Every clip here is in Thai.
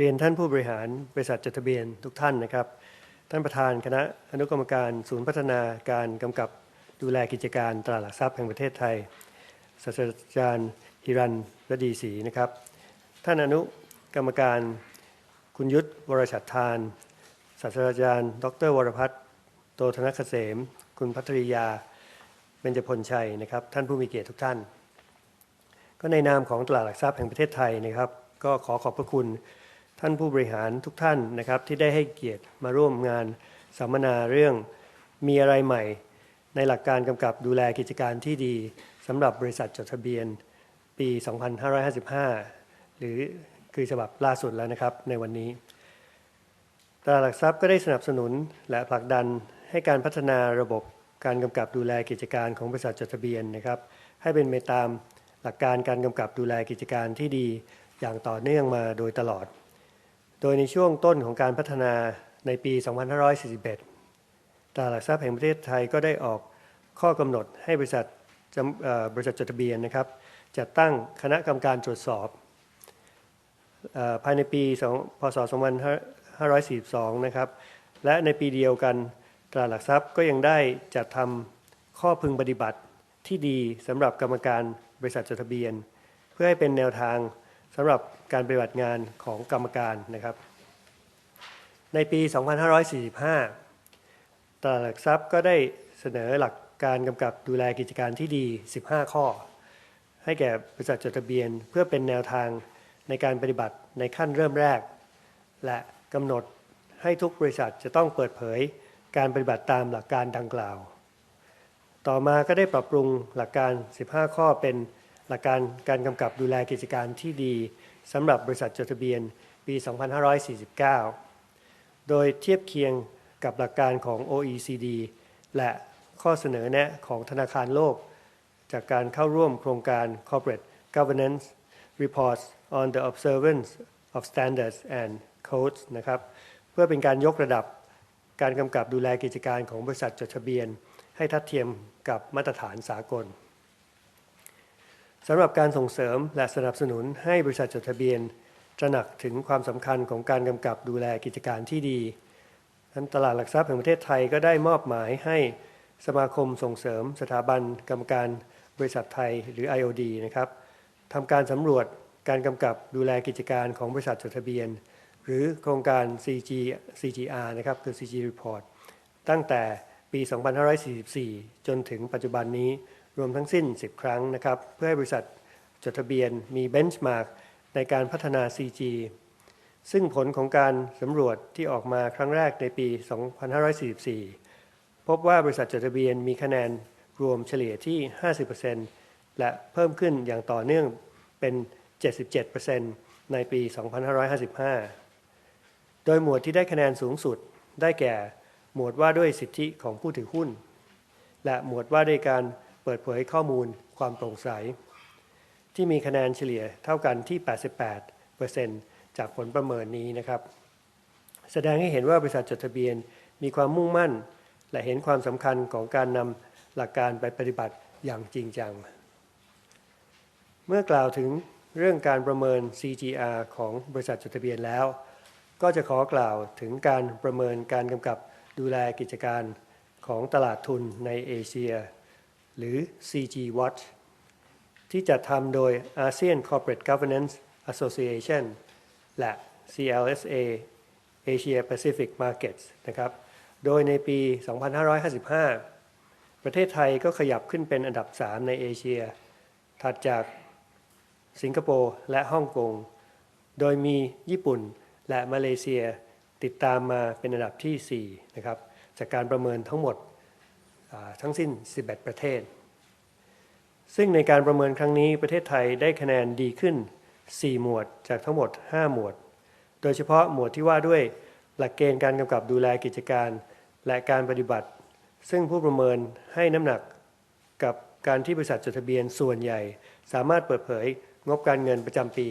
เรียนท่านผู้บริหารบริษัทจดทะเบียนทุกท่านนะครับ ท่านประธานคณะอนุกรรมการศูนย์พัฒนาการกำกับดูแลกิจการตลาดหลักทรัพย์แห่งประเทศไทยศาสตราจารย์ฮิรันรดีศรีนะครับ ท่านอนุกรรมการคุณยุทธวรชัดทานศาสตราจารย์ ดร วรพัฒน์โตธนเกษม คุณพัทริยาเบญจพลชัยนะครับ ท่านผู้มีเกียรติทุกท่าน ก็ในนามของตลาดหลักทรัพย์แห่งประเทศไทยนะครับ ก็ขอขอบพระคุณ ท่านผู้บริหารทุกท่านนะครับที่ได้ให้เกียรติมาร่วมงานสัมมนาเรื่องมีอะไรใหม่ ในหลักการกำกับดูแลกิจการที่ดีสำหรับบริษัทจดทะเบียนปี 2555 หรือคือฉบับล่าสุดแล้วนะครับในวันนี้ตลาดหลักทรัพย์ก็ได้สนับสนุนและผลักดันให้การพัฒนาระบบการกำกับดูแลกิจการของบริษัทจดทะเบียนนะครับ ให้เป็นไปตามหลักการการกำกับดูแลกิจการที่ดีอย่างต่อเนื่องมาโดยตลอด โดยในช่วงต้นของการพัฒนาในปี 2541 ตลาดหลักทรัพย์แห่งประเทศไทยก็ได้ออกข้อกำหนดให้บริษัทจำเอ่อบริษัทจดทะเบียนนะครับ จัดตั้งคณะกรรมการตรวจสอบภายในปี พศ 2542 นะครับ และในปีเดียวกันตลาดหลักทรัพย์ก็ยังได้จัดทำข้อพึงปฏิบัติที่ดีสำหรับกรรมการบริษัทจดทะเบียน เพื่อให้เป็นแนวทาง สำหรับการปฏิบัติงานของกรรมการนะครับ ในปี 2545 ตลาดหลักทรัพย์ก็ได้เสนอหลักการกำกับดูแลกิจการที่ดี 15 ข้อ ให้แก่บริษัทจดทะเบียนเพื่อเป็นแนวทางในการปฏิบัติในขั้นเริ่มแรก และกำหนดให้ทุกบริษัทจะต้องเปิดเผยการปฏิบัติตามหลักการดังกล่าว ต่อมาก็ได้ปรับปรุงหลักการ 15 ข้อเป็น หลักการการกำกับดูแลกิจการที่ดีสำหรับบริษัทจดทะเบียนปี 2549 โดยเทียบเคียงกับหลักการของ OECD และข้อเสนอแนะของธนาคารโลก จากการเข้าร่วมโครงการ Corporate Governance Reports on the Observance of Standards and Codes นะครับเพื่อเป็นการยกระดับการกำกับดูแลกิจการของบริษัทจดทะเบียน ให้ทัดเทียมกับมาตรฐานสากล สำหรับการส่งเสริมและสนับสนุนให้บริษัทจดทะเบียนตระหนักถึงความสำคัญของการกำกับดูแลกิจการที่ดีนั้นตลาดหลักทรัพย์แห่งประเทศไทยก็ได้มอบหมายให้สมาคมส่งเสริมสถาบันกรรมการบริษัทไทยหรือ IOD นะครับทำการสำรวจการกำกับดูแลกิจการของบริษัทจดทะเบียน หรือโครงการ CG CGR นะครับคือ CG Report ตั้งแต่ปี 2544 จนถึงปัจจุบันนี้ รวมทั้งสิ้น 10 ครั้งนะครับ เพื่อให้บริษัทจดทะเบียนมีเบนช์มาร์กในการพัฒนา CG ซึ่งผลของการสำรวจที่ออกมาครั้งแรกในปี 2544 พบว่าบริษัทจดทะเบียนมีคะแนนรวมเฉลี่ยที่ 50%และเพิ่มขึ้นอย่างต่อเนื่องเป็น 77%ในปี 2555 โดยหมวดที่ได้คะแนนสูงสุดได้แก่ หมวดว่าด้วยสิทธิของผู้ถือหุ้น และหมวดว่าด้วยการ ปิดเผยข้อมูลความโปร่งใส ที่มีคะแนนเฉลี่ยเท่ากันที่ 88%จากผลประเมินนี้นะครับ แสดงให้เห็นว่าบริษัทจดทะเบียนมีความมุ่งมั่น และเห็นความสำคัญของการนำหลักการไปปฏิบัติอย่างจริงจัง เมื่อกล่าวถึงเรื่องการประเมิน CGR ของบริษัทจดทะเบียนแล้ว ก็จะขอกล่าวถึงการประเมินการกำกับดูแลกิจการของตลาดทุนในเอเชีย หรือ CG Watch ที่จัดทำโดย ASEAN Corporate Governance Association และ CLSA Asia Pacific Markets นะครับ โดยในปี 2555 ประเทศไทยก็ขยับขึ้นเป็นอันดับ 3 ในเอเชีย ถัดจากสิงคโปร์และฮ่องกง โดยมีญี่ปุ่นและมาเลเซียติดตามมาเป็นอันดับที่ 4 นะครับ จากการประเมินทั้งหมดทั้งสิ้น 11 ประเทศ ซึ่งในการประเมินครั้งนี้ประเทศไทยได้คะแนนดีขึ้น 4 หมวดจากทั้งหมด 5 หมวด โดยเฉพาะหมวดที่ว่าด้วยหลักเกณฑ์การกำกับดูแลกิจการ และการปฏิบัติ ซึ่งผู้ประเมินให้น้ำหนักกับการที่บริษัทจดทะเบียนส่วนใหญ่ สามารถเปิดเผยงบการเงินประจำปี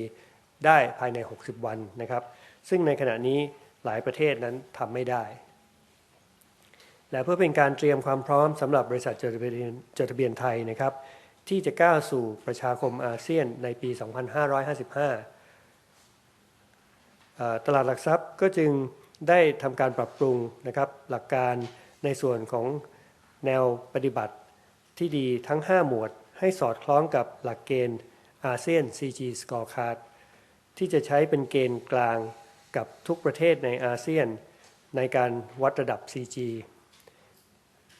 ได้ภายใน 60 วันนะครับ ซึ่งในขณะนี้หลายประเทศนั้นทำไม่ได้ และเพื่อเป็นการเตรียมความพร้อมสำหรับบริษัทจดทะเบียนจดทะเบียนไทยนะครับ ที่จะก้าวสู่ประชาคมอาเซียนในปี 2555 ตลาดหลักทรัพย์ก็จึงได้ทำการปรับปรุงนะครับหลักการในส่วนของแนวปฏิบัติที่ดีทั้ง 5 หมวดให้สอดคล้องกับหลักเกณฑ์อาเซียน CG Scorecard ที่จะใช้เป็นเกณฑ์กลางกับทุกประเทศในอาเซียน ในการวัดระดับ CG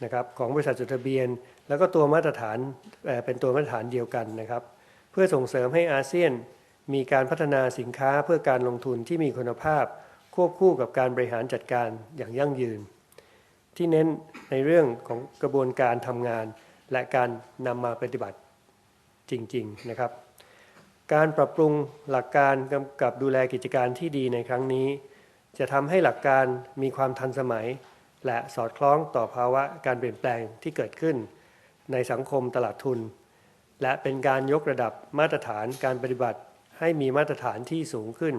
นะครับของบริษัทจดทะเบียน แล้วก็ตัวมาตรฐานเป็นตัวมาตรฐานเดียวกันนะครับ เพื่อส่งเสริมให้อาเซียนมีการพัฒนาสินค้าเพื่อการลงทุนที่มีคุณภาพ ควบคู่กับการบริหารจัดการอย่างยั่งยืน ที่เน้นในเรื่องของกระบวนการทำงาน และการนำมาปฏิบัติจริง ๆนะครับ การปรับปรุงหลักการกำกับดูแลกิจการที่ดีในครั้งนี้ จะทำให้หลักการมีความทันสมัย และสอดคล้องต่อภาวะการเปลี่ยนแปลงที่เกิดขึ้น ในสังคมตลาดทุน และเป็นการยกระดับมาตรฐานการปฏิบัติให้มีมาตรฐานที่สูงขึ้น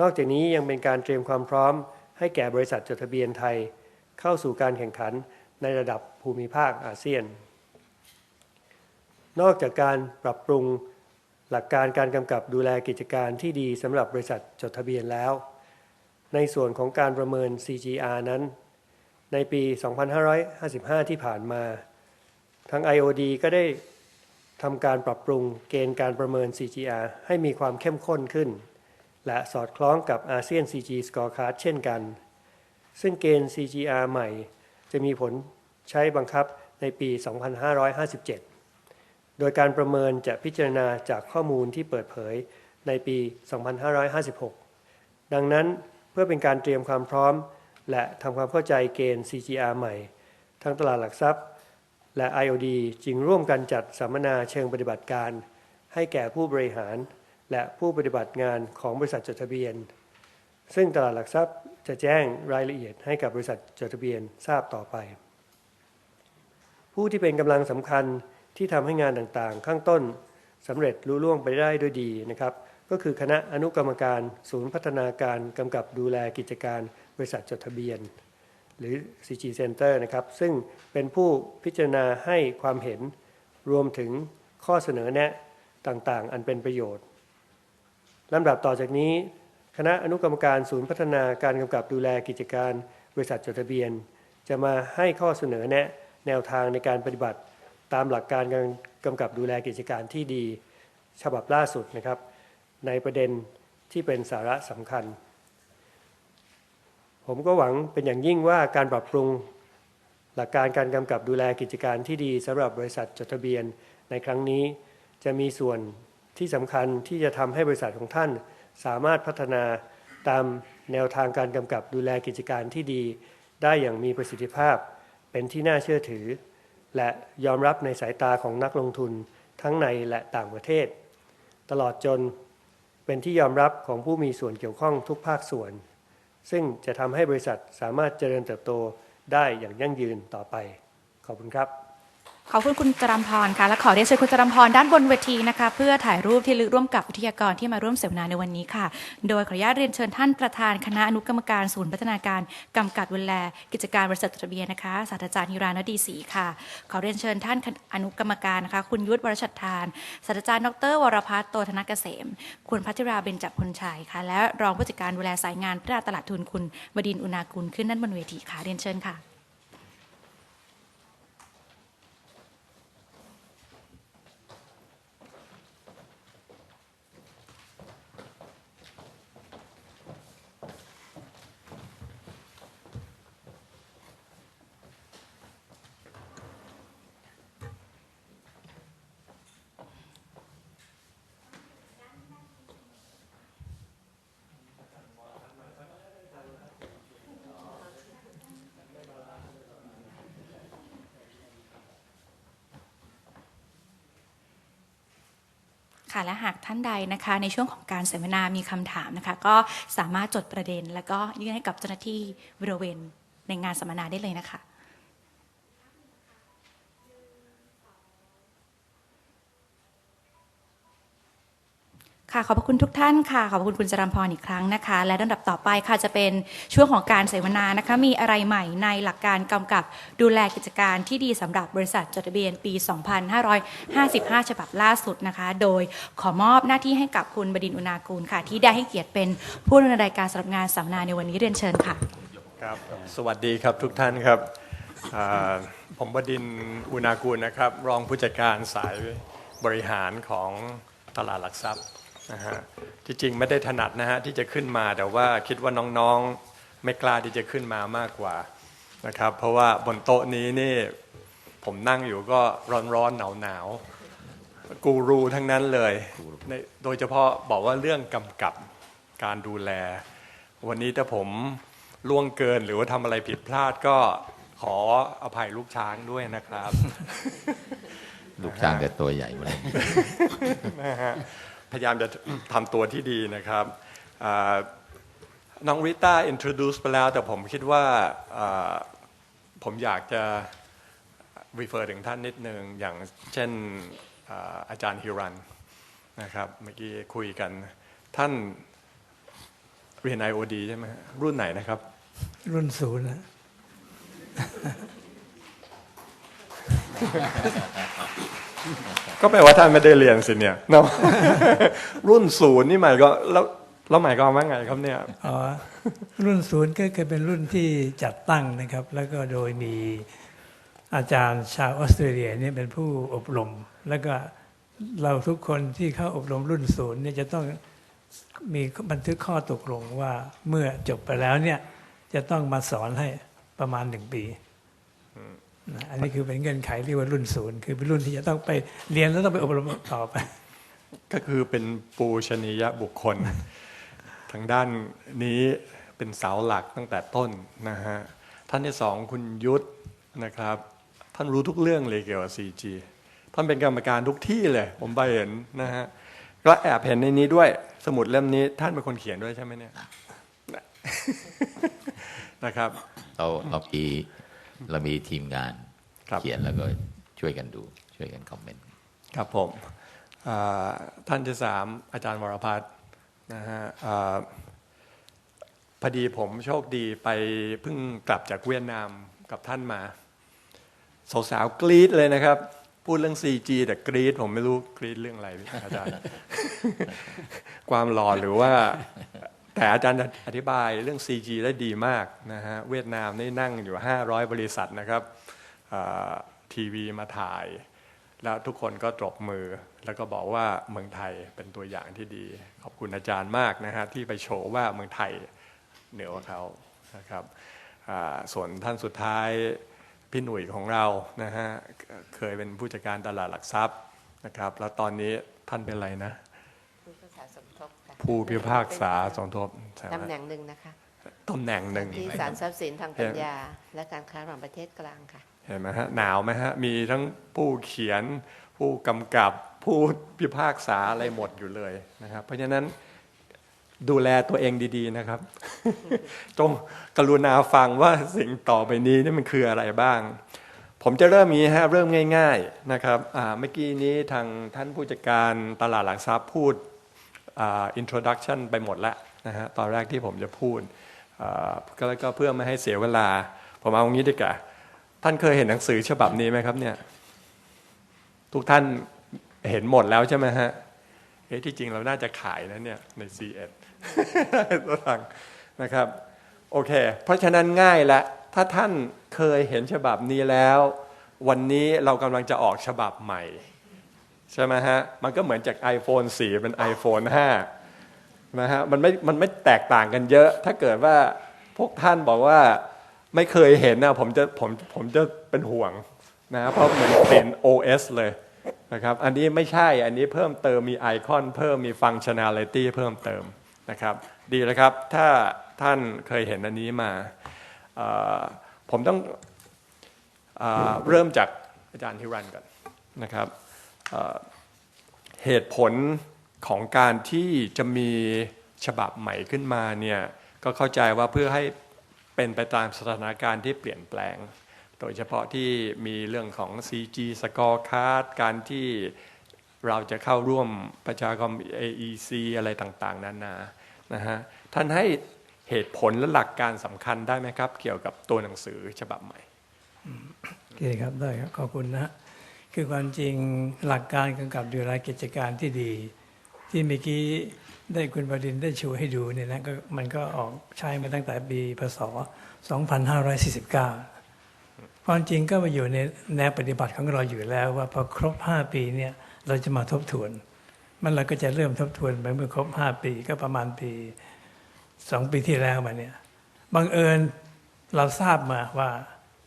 นอกจากนี้ยังเป็นการเตรียมความพร้อม ให้แก่บริษัทจดทะเบียนไทย เข้าสู่การแข่งขันในระดับภูมิภาคอาเซียน นอกจากการปรับปรุงหลักการการกำกับดูแลกิจการที่ดีสำหรับบริษัทจดทะเบียนแล้ว ในส่วนของการประเมิน CGR นั้น ในปี 2555 ที่ผ่านมาทาง IOD ก็ได้ทำการปรับปรุงเกณฑ์การประเมิน CGR ให้มีความเข้มข้นขึ้น และสอดคล้องกับอาเซียน CG Scorecard เช่นกัน ซึ่งเกณฑ์ CGR ใหม่ จะมีผลใช้บังคับในปี 2557 โดยการประเมินจะพิจารณาจากข้อมูลที่เปิดเผยในปี 2556 ดังนั้นเพื่อเป็นการเตรียมความพร้อม และทำความเข้าใจเกณฑ์ CGR ใหม่ ทั้งตลาดหลักทรัพย์ และ IOD จึงร่วมกันจัดสัมมนาเชิงปฏิบัติการ ให้แก่ผู้บริหาร และผู้ปฏิบัติงานของบริษัทจดทะเบียน ซึ่งตลาดหลักทรัพย์จะแจ้งรายละเอียดให้กับบริษัทจดทะเบียนทราบต่อไป ผู้ที่เป็นกำลังสำคัญที่ทำให้งานต่างๆ ข้างต้นสำเร็จลุล่วงไปได้ด้วยดีนะครับ ก็คือคณะอนุกรรมการ ศูนย์พัฒนาการกำกับดูแลกิจการ บริษัทจดทะเบียน หรือ CG Center นะครับ ซึ่งเป็นผู้พิจารณาให้ความเห็นรวมถึงข้อเสนอแนะต่างๆ อันเป็นประโยชน์ลำดับต่อจากนี้ คณะอนุกรรมการศูนย์พัฒนาการกำกับดูแลกิจการบริษัทจดทะเบียน จะมาให้ข้อเสนอแนะแนวทางในการปฏิบัติตามหลักการการกำกับดูแลกิจการที่ดี ฉบับล่าสุดนะครับ ในประเด็นที่เป็นสาระสำคัญ ผมก็หวังเป็นอย่างยิ่งว่าการปรับปรุงหลักการการกำกับดูแลกิจการที่ดีสำหรับบริษัทจดทะเบียนในครั้งนี้ จะมีส่วนที่สำคัญที่จะทำให้บริษัทของท่าน สามารถพัฒนาตามแนวทางการกำกับดูแลกิจการที่ดี ได้อย่างมีประสิทธิภาพ เป็นที่น่าเชื่อถือ และยอมรับในสายตาของนักลงทุนทั้งในและต่างประเทศ ตลอดจนเป็นที่ยอมรับของผู้มีส่วนเกี่ยวข้องทุกภาคส่วน ซึ่งจะทำให้บริษัทสามารถเจริญเติบโตได้อย่างยั่งยืนต่อไป ขอบคุณครับ ขอบคุณคุณจรัมพรค่ะ และขอเรียนเชิญคุณจรัมพรด้านบนเวทีนะคะ เพื่อถ่ายรูปที่ระลึกร่วมกับวิทยากรที่มาร่วมเสวนาในวันนี้ค่ะ โดยขออนุญาตเรียนเชิญท่านประธานคณะอนุกรรมการศูนย์พัฒนาการกำกับดูแลกิจการบริษัทจดทะเบียนนะคะศาสตราจารย์ฮิรานดีศรีค่ะ ขอเรียนเชิญท่านอนุกรรมการนะคะ คุณยุทธวรชัดทานศาสตราจารย์ดร วรพัฒน์โตธนกเกษม คุณพัทิราเบญจพลชัยค่ะ และรองผู้จัดการดูแลสายงานพัฒนาตลาดทุนคุณบดินอุณากุลขึ้นด้านบนเวทีค่ะเรียนเชิญค่ะ ค่ะและหากท่านใดนะคะ ในช่วงของการเสวนามีคำถามนะคะ ก็สามารถจดประเด็น แล้วก็ยื่นให้กับเจ้าหน้าที่บริเวณในงานสัมมนาได้เลยนะคะ ขอบพระคุณทุกท่านค่ะ ขอบพระคุณคุณจรัมพรอีกครั้งนะคะ และลำดับต่อไปค่ะจะเป็นช่วงของการเสวนานะคะ มีอะไรใหม่ในหลักการกำกับดูแลกิจการที่ดีสำหรับบริษัทจดทะเบียนปี 2555 ฉบับล่าสุดนะคะ โดยขอมอบหน้าที่ให้กับคุณบดินอุณากูลค่ะ ที่ได้ให้เกียรติเป็นผู้ดำเนินรายการสำหรับงานสัมมนาในวันนี้เรียนเชิญค่ะ ครับสวัสดีครับทุกท่านครับอ่าผมบดินทร์อุณากูลนะครับ รองผู้จัดการสายบริหารของตลาดหลักทรัพย์ นะฮะที่จริงไม่ได้ถนัดนะฮะที่จะขึ้นมาแต่ว่าคิดว่าน้องๆไม่กล้าที่จะขึ้นมามากกว่านะครับ เพราะว่าบนโต๊ะนี้นี่ผมนั่งอยู่ก็ร้อนๆหนาวๆกูรูทั้งนั้นเลยในโดยเฉพาะบอกว่าเรื่องกำกับการดูแล วันนี้ถ้าผมล่วงเกินหรือว่าทำอะไรผิดพลาดก็ขออภัยลูกช้างด้วยนะครับ ลูกช้างแต่ตัวใหญ่มาเลยนะฮะ พยายามจะทำตัวที่ดีนะครับน้องริต้า introduce ไปแล้วแต่ผมคิดว่าผมอยากจะ refer ถึงท่านนิดนึง อย่างเช่นอาจารย์ฮิรันนะครับเมื่อกี้คุยกันท่านเรียน IOD ใช่ไหมรุ่นไหนนะครับ รุ่นศูนย์นะ ก็แปลว่าท่านไม่ได้เรียนสิเนี่ยเนาะรุ่นศูนย์นี่หมายก็แล้วแล้วหมายก็ว่าไงครับเนี่ยอ๋อรุ่นศูนย์ก็คือเป็นรุ่นที่จัดตั้งนะครับ แล้วก็โดยมีอาจารย์ชาวออสเตรเลียเนี่ยเป็นผู้อบรม แล้วก็เราทุกคนที่เข้าอบรมรุ่นศูนย์เนี่ยจะต้องมีบันทึกข้อตกลงว่าเมื่อจบไปแล้วเนี่ยจะต้องมาสอนให้ประมาณหนึ่งปีนะ อันนี้คือเป็นเงื่อนไขเรียกว่ารุ่นศูนย์คือเป็นรุ่นที่จะต้องไปเรียนแล้วต้องไปอบรมต่อไป ก็คือเป็นปูชนียบุคคล ทางด้านนี้เป็นเสาหลักตั้งแต่ต้นนะฮะท่านที่สองคุณยุทธนะครับ ท่านรู้ทุกเรื่องเลยเกี่ยวกับ 4G ท่านเป็นกรรมการทุกที่เลย ผมไปเห็นนะฮะก็แอบเห็นในนี้ด้วยสมุดเล่มนี้ ท่านเป็นคนเขียนด้วยใช่ไหมเนี่ยนะครับ เราเรามี เรามีทีมงานครับเขียนแล้วก็ช่วยกันดู ช่วยกันคอมเมนต์ครับผมอ่าท่านที่สามอาจารย์วรพัฒน์นะฮะอ่าพอดีผมโชคดีไปเพิ่งกลับจากเวียดนามกับท่านมา สาวๆกรี๊ดเลยนะครับ พูดเรื่อง 4G แต่กรี๊ดผมไม่รู้กรี๊ดเรื่องอะไรพี่อาจารย์ ความหล่อหรือว่า แต่อาจารย์อธิบายเรื่อง 4G ได้ดีมากนะฮะเวียดนามนี่นั่งอยู่ 500 บริษัทนะครับทีวีมาถ่าย แล้วทุกคนก็ตบมือ แล้วก็บอกว่าเมืองไทยเป็นตัวอย่างที่ดี ขอบคุณอาจารย์มากนะฮะที่ไปโชว์ว่าเมืองไทยเหนือกว่าเขานะครับส่วนท่านสุดท้ายพี่หนุ่ยของเรานะฮะเคยเป็นผู้จัดการตลาดหลักทรัพย์นะครับแล้วตอนนี้ท่านเป็นอะไรนะ ผู้พิพากษาสมทบใช่ไหมตำแหน่งหนึ่งนะคะตำแหน่งหนึ่งที่ศาลทรัพย์สินทางปัญญา และการค้าระหว่างประเทศกลางค่ะ เห็นไหมฮะหนาวไหมฮะมีทั้งผู้เขียน ผู้กำกับผู้พิพากษาอะไรหมดอยู่เลยนะครับ เพราะฉะนั้นดูแลตัวเองดีๆนะครับ จงกรุณาฟังว่าสิ่งต่อไปนี้นี่มันคืออะไรบ้าง ผมจะเริ่มนี้ฮะเริ่มง่าย ๆนะครับอ่าเมื่อกี้นี้ทางท่านผู้จัดการตลาดหลักทรัพย์พูด อ่า introduction ไปหมดแล้วนะฮะตอนแรกที่ผมจะพูดก็แล้วก็เพื่อไม่ให้เสียเวลา ผมเอางี้ดีกว่าท่านเคยเห็นหนังสือฉบับนี้ไหมครับเนี่ยทุกท่านเห็นหมดแล้วใช่ไหมฮะเอ๊ะที่จริงเราน่าจะขายนะเนี่ยใน C1 ตัวสั่งนะครับโอเค เพราะฉะนั้นง่ายละถ้าท่านเคยเห็นฉบับนี้แล้ว วันนี้เรากำลังจะออกฉบับใหม่ ใช่ไหมฮะ มันก็เหมือนจาก iPhone 4 เป็น iPhone 5นะฮะมันไม่มันไม่แตกต่างกันเยอะ ถ้าเกิดว่าพวกท่านบอกว่าไม่เคยเห็นนะผมจะผมผมจะเป็นห่วงนะเพราะเหมือนเปลี่ยน OS เลยนะครับอันนี้ไม่ใช่อันนี้เพิ่มเติมมีไอคอนเพิ่มมีฟังชัน a l i t y เพิ่มเติมนะครับ ดีแล้วครับ ถ้าท่านเคยเห็นอันนี้มา ผมต้องเอ่อเริ่มจากอาจารย์ฮิรันก่อนนะครับ เหตุผลของการที่จะมีฉบับใหม่ขึ้นมาเนี่ยก็เข้าใจว่าเพื่อให้เป็นไปตามสถานการณ์ที่เปลี่ยนแปลง โดยเฉพาะที่มีเรื่องของ CG scorecard การที่เราจะเข้าร่วมประชาคม AEC อะไรต่างๆ นานานะฮะท่านให้เหตุผลและหลักการสำคัญได้ไหมครับ เกี่ยวกับตัวหนังสือฉบับใหม่โอเคครับได้ครับ ขอบคุณนะฮะ คือความจริงหลักการกำกับดูแลกิจการที่ดี ที่เมื่อกี้ได้คุณบดินได้ชูให้ดูเนี่ยนะก็มันก็ออกใช้มาตั้งแต่ปีพศ 2549 ความจริงก็มาอยู่ในแนวปฏิบัติของเราอยู่แล้วว่าพอครบ 5 ปีเนี่ยเราจะมาทบทวน มันเราก็จะเริ่มทบทวนไปเมื่อครบ 5 ปีก็ประมาณปี 2 ปีที่แล้วมาเนี่ยบังเอิญเราทราบมาว่า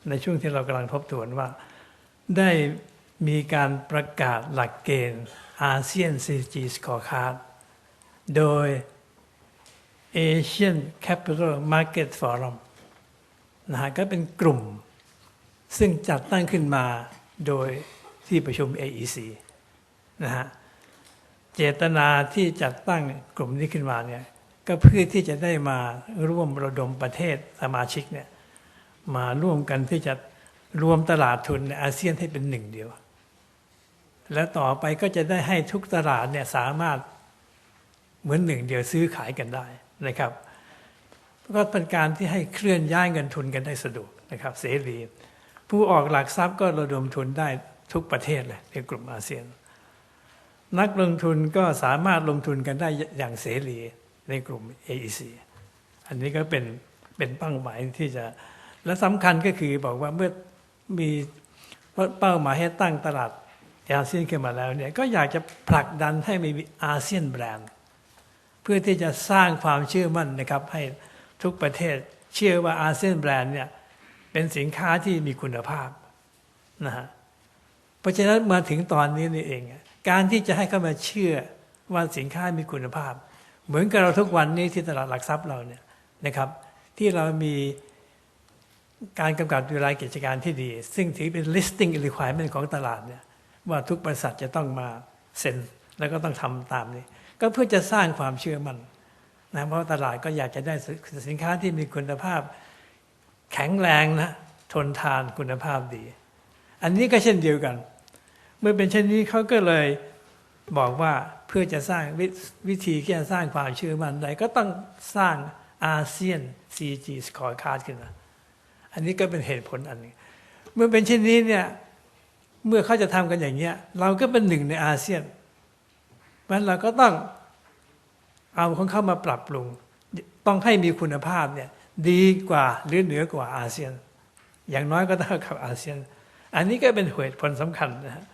ในช่วงที่เรากำลังทบทวนว่า ได้ มีการประกาศหลักเกณฑ์อาเซียน CG Scorecard โดย Asian Capital Market Forum นะฮะก็เป็นกลุ่ม ซึ่งจัดตั้งขึ้นมาโดยที่ประชุม AEC นะฮะเจตนาที่จัดตั้งกลุ่มนี้ขึ้นมาเนี่ยก็เพื่อที่จะได้มาร่วมระดมประเทศสมาชิกเนี่ยมาร่วมกันที่จะรวมตลาดทุนในอาเซียนให้เป็นหนึ่งเดียว แล้วต่อไปก็จะได้ให้ทุกตลาดเนี่ยสามารถเหมือนหนึ่งเดียวซื้อขายกันได้นะครับก็เป็นการที่ให้เคลื่อนย้ายเงินทุนกันได้สะดวกนะครับ เสรี ผู้ออกหลักทรัพย์ก็ระดมทุนได้ทุกประเทศเลยในกลุ่มอาเซียน นักลงทุนก็สามารถลงทุนกันได้อย่างเสรีในกลุ่ม AEC อันนี้ก็เป็นเป็นเป้าหมายที่จะและสำคัญก็คือบอกว่าเมื่อมีเป้าหมายให้ตั้งตลาด อาเซียนขึ้นมาแล้วเนี่ยก็อยากจะผลักดันให้มีอาเซียนแบรนด์ เพื่อที่จะสร้างความเชื่อมั่นนะครับ ให้ทุกประเทศเชื่อว่าอาเซียนแบรนด์เนี่ยเป็นสินค้าที่มีคุณภาพนะฮะเพราะฉะนั้นมาถึงตอนนี้นี่เอง การที่จะให้เข้ามาเชื่อว่าสินค้ามีคุณภาพ เหมือนกับเราทุกวันนี้ที่ตลาดหลักทรัพย์เราเนี่ยนะครับ ที่เรามีการกำกับดูแลกิจการที่ดี ซึ่งถือเป็น listing requirement ของตลาดเนี่ย ว่าทุกบริษัทจะต้องมาเซ็นแล้วก็ต้องทำตามนี้ ก็เพื่อจะสร้างความเชื่อมั่นนะเพราะตลาดก็อยากจะได้สินค้าที่มีคุณภาพ แข็งแรงนะทนทานคุณภาพดี อันนี้ก็เช่นเดียวกัน เมื่อเป็นเช่นนี้เขาก็เลยบอกว่าเพื่อจะสร้างววิธีที่จะสร้างความเชื่อมั่นได้ก็ต้องสร้างอาเซียน CG Scorecard ขึ้นมาอันนี้ก็เป็นเหตุผลอันหนึงเมื่อเป็นเช่นนี้เนี่ย เมื่อเขาจะทำกันอย่างเงี้ย เราก็เป็นหนึ่งในอาเซียนเพราะฉะนั้นเราก็ต้องเอาของเข้ามาปรับปรุง ต้องให้มีคุณภาพเนี่ยดีกว่าหรือเหนือกว่าอาเซียน อย่างน้อยก็เท่ากับอาเซียน อันนี้ก็เป็นเหตุผลสำคัญนะ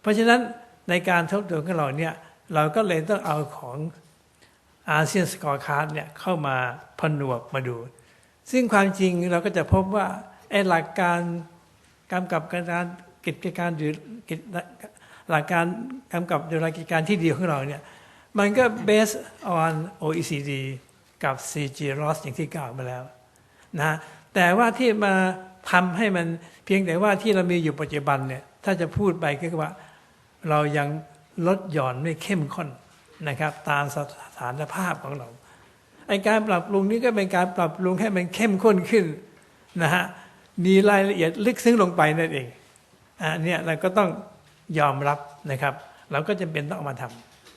เพราะฉะนั้นในการทบทวนของเราเนี่ยเราก็เลยต้องเอาของอาเซียนสกอร์คาร์ดเนี่ยเข้ามาผนวกมาดู ซึ่งความจริงเราก็จะพบว่าไอ้หลักการกำกับการ กิจการหรือกิจหลักการกำกับดูแลกิจการที่ดีของเราเนี่ยมันก็ based on OECD กับ CG ROS อย่างที่กล่าวมาแล้วนะแต่ว่าที่มาทำให้มันเพียงแต่ว่าที่เรามีอยู่ปัจจุบันเนี่ยถ้าจะพูดไปก็คือว่า เรายังลดหย่อนไม่เข้มข้นนะครับ ตามสถานภาพของเราไอการปรับปรุงนี้ก็เป็นการปรับปรุงให้มันเข้มข้นขึ้นนะฮะมีรายละเอียดลึกซึ้งลงไปนั่นเอง อันนี้เราก็ต้องยอมรับนะครับ เราก็จำเป็นต้องเอามาท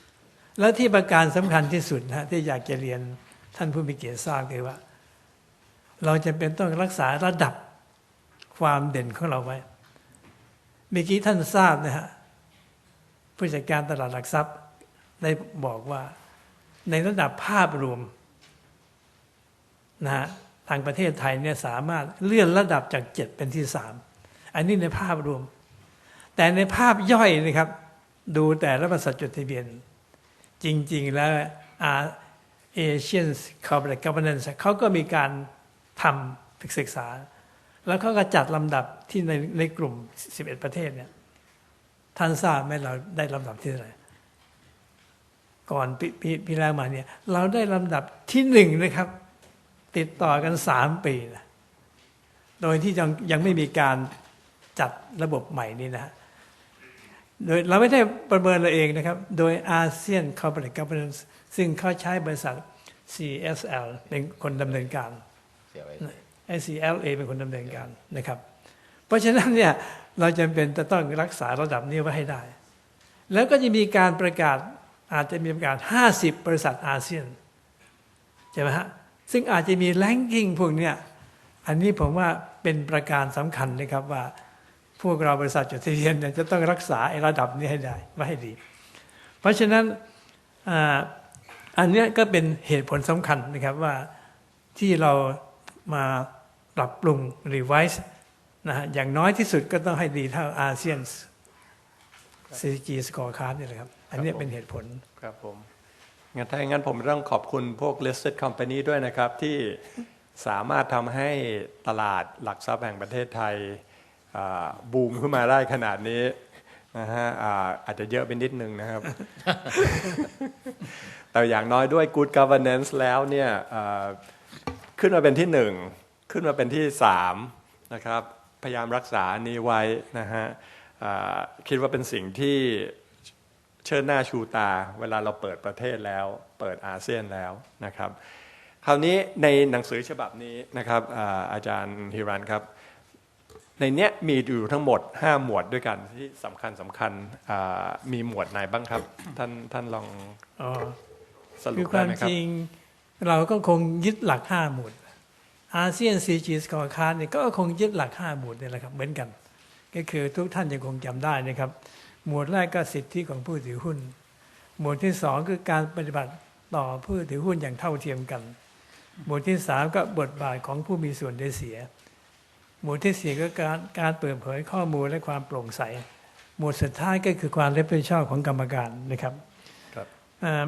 ำแล้วที่ประการสำคัญที่สุดนะที่อยากจะเรียนท่านผู้มีเกียรติทราบคือว่า เราจะเป็นต้องรักษาระดับความเด่นของเราไว้ เมื่อกี้ท่านทราบนะฮะผู้จัดการตลาดหลักทรัพย์ได้บอกว่า ในระดับภาพรวมนะฮะทางประเทศไทยเนี่ยสามารถเลื่อนระดับจากเจ็ดเป็นที่สามอันนี้ในภาพรวม แต่ในภาพย่อยนะครับ ดูแต่ละบริษัทจดทะเบียน จริง ๆ แล้วอาเอเชียนคอร์ปอเรทกั v เน n น e เขาก็มีการทำศึกษา แล้วเขาก็จัดลำดับที่ในในกลุ่ม 11 ประเทศเนี่ยท่านทราบไหมเราได้ลำดับที่เท่าไหร่ก่อนปีปีปีแรกมาเนี่ย เราได้ลำดับที่หนึ่งนะครับ ติดต่อกันสามปีนะโดยที่ยังยังไม่มีการจัดระบบใหม่นี้นะฮะ โดยเราไม่ได้ประเมินเราเองนะครับ โดยอาเซียน Corporate Governance ซึ่งเขาใช้บริษัท CSL เป็นคนดำเนินการ ICLA เป็นคนดำเนินการนะครับ เพราะฉะนั้นเนี่ยเราจำเป็นจะต้องรักษาระดับนี้ไว้ให้ได้ แล้วก็จะมีการประกาศอาจจะมีประกาศ 50 บริษัทอาเซียนใช่ไหมฮะซึ่งอาจจะมีแรงกิ้งพวกเนี้ยอันนี้ผมว่าเป็นประการสำคัญนะครับว่า พวกเราบริษัทจดทะเบียนเนี่ยจะต้องรักษาไอ้ระดับนี้ให้ได้ไว้ให้ดี เพราะฉะนั้นอ,อันนี้ก็เป็นเหตุผลสำคัญนะครับว่าที่เรามาปรับปรุง revise นะฮะอย่างน้อยที่สุดก็ต้องให้ดีเท่าอาเซียน CG scorecard นี่แหละครับ อันนี้เป็นเหตุผลครับผมงั้นถ้าอย่างนั้นผมต้องขอบคุณพวก listed company ด้วยนะครับ ที่สามารถทำให้ตลาดหลักทรัพย์แห่งประเทศไทย บูมขึ้นมาได้ขนาดนี้นะฮะอ่าอาจจะเยอะไปนิดนึงนะครับ แต่อย่างน้อยด้วย good governance แล้วเนี่ยอ่าขึ้นมาเป็นที่หนึ่งขึ้นมาเป็นที่สามนะครับ พยายามรักษาอันนี้ไว้นะฮะอ่าคิดว่าเป็นสิ่งที่เชิดหน้าชูตา เวลาเราเปิดประเทศแล้ว เปิดอาเซียนแล้วนะครับ คราวนี้ในหนังสือฉบับนี้นะครับอาอาจารย์ฮิรันครับ ในเนี้ยมีอยู่ทั้งหมด 5 หมวดด้วยกันที่สำคัญสำคัญอ่ามีหมวดไหนบ้างครับ ท่านท่านลองอ๋อสรุคืปอคได้วามไหมคจรับริงเราก็คงยึดหลักห้าหมุดอาเซียน CG scorecard เนี่ยก็คงยึดหลักห้าหมุดนี่แหละครับเหมือนกัน ก็คือทุกท่านยังคงจำได้นะครับ หมวดแรกก็สิทธิของผู้ถือหุ้น หมวดที่สองคือการปฏิบัติต่อผู้ถือหุ้นอย่างเท่าเทียมกัน หมวดที่สามก็บทบาทของผู้มีส่วนได้เสีย หมวดที่สี่ก็การการเปิดเผยข้อมูลและความโปร่งใส หมวดสุดท้ายก็คือความรับผิดชอบของกรรมการนะครับครับเอ่อ